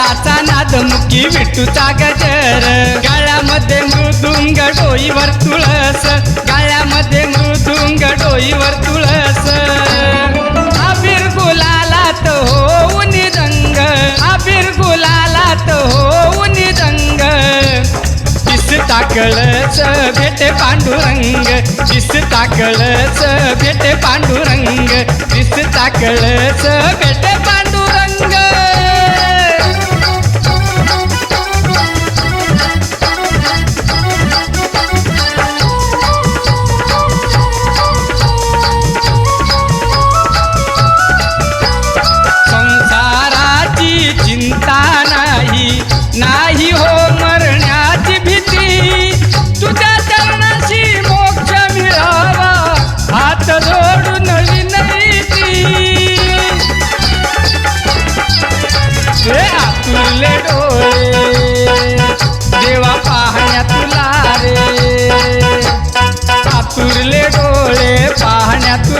ए नाद मुखी विटूचा गजर. गाळ्यामध्ये मृदुंग डोईवर तुळस. गाळ्यामध्ये मृदुंग डोईवर तुळस. आबिर गुलालात होऊन रंग आबिर गुलालात होऊन रंग दिसता कळच भेटे पांडुरंग. दिसता कळच भेटे पांडुरंग. दिसता कळच भेटे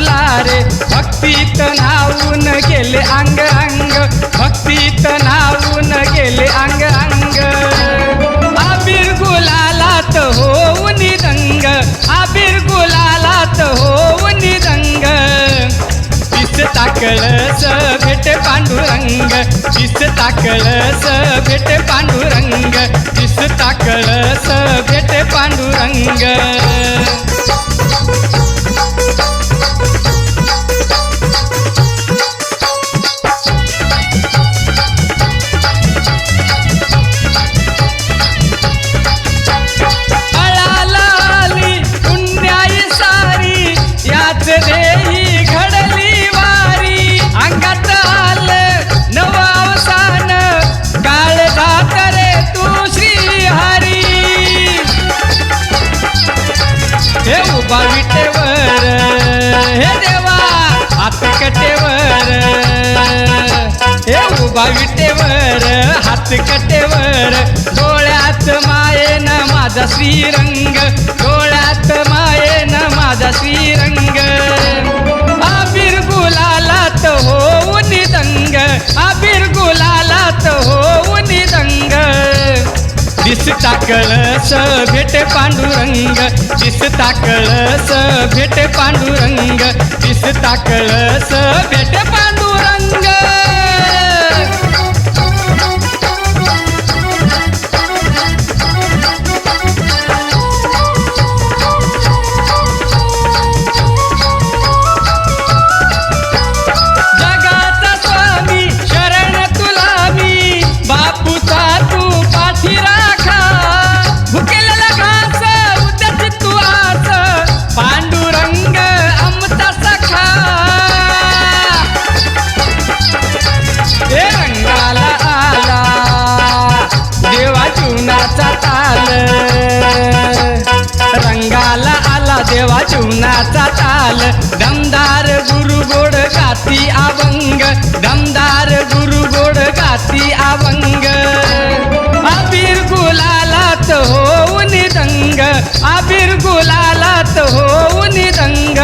फुला रे भक्तीत नावून गेले अंग अंग. भक्तीत नावून गेले अंग अंग. आबीर गुलालात होऊन रंग आबीर गुलालात होऊन रंग दिसता ताकळस भेट पांडुरंग. दिसता ताकळस भेट पांडुरंग. दिसता ताकळस भेट पांडुरंग. हे विटेवर हे देवा हात कटेवर. हे उभा विटेवर हात कटेवर. डोळ्यात मायेन माझा श्रीरंग डोळ्यात मा दिसता कळस भेटे पांडुरंग. दिसता कळस भेटे पांडुरंग. दिसता कळस भेटे जीवनाचा ताल. दमदार गुरु गोड गाती अभंग. दमदार गुरु गोड गाती अभंग. आबिर गुलालात होऊन दंग. आबिर गुलालात होऊन दंग.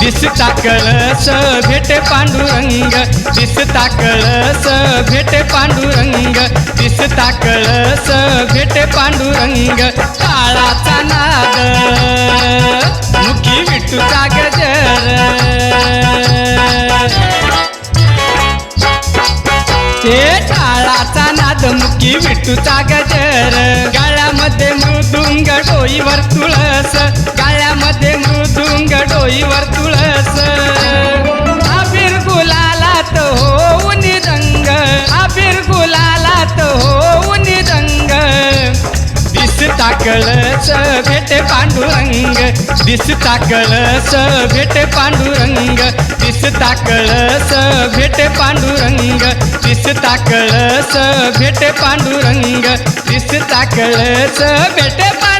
दिसता कळस भेटे पांडुरंग. दिसता कळस भेटे पांडुरंग. दिसता कळस भेटे पांडुरंग. काळाचा नाद. मुखी गजर ते टाळाचा नाद मुकी विटूचा गजर. गाळ्यामध्ये मृदुंग डोईवर तुळस. गाळ्यामध्ये मृदुंग कळस भेटे पांडुरंग. दिसता कळस भेटे पांडुरंग. दिसता कळस भेटे पांडुरंग. दिसता कळस भेटे पांडुरंग. दिसता कळस भेटे पांडुरंग.